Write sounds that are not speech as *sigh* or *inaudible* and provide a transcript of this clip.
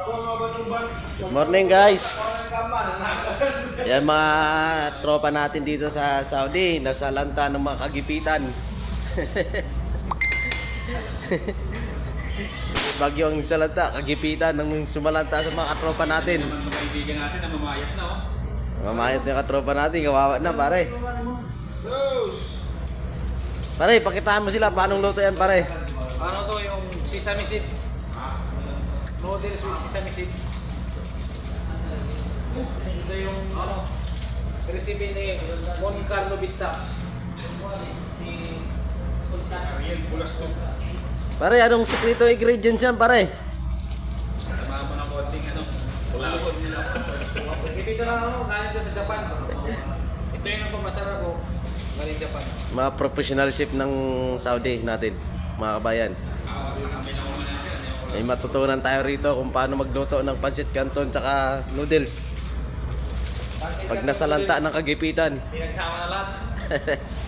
Good morning guys. Yan mga tropa natin dito sa Saudi, nasa lanta ng mga kagipitan. *laughs* Bagyo ang salanta, kagipitan ng sumalanta sa mga katropa natin. mga kaibigan natin na mamayat na, oh. Mamayat ng katropa natin, kawawa na pare. Pare, pakitaan mo sila paano luto yan pare. Ano to yung sesame seeds? Noodles with sesame seeds. Ito yung ano, recipe ni Juan Carlo Vista. Si Ariel Bulasco. Pare, anong sekreto ingredients yan pare? Samahan mo ng konting ano, tulawod nila. Recipe ito na ano, galing ko sa Japan. Ito yung pamasarap ko. Galing Japan. Mga professional chef ng Saudi natin, mga kabayan. May matutunan tayo rito kung paano magluto ng pancit canton tsaka noodles. Pag nasalanta ng kagipitan. Pinagsama na lahat. *laughs*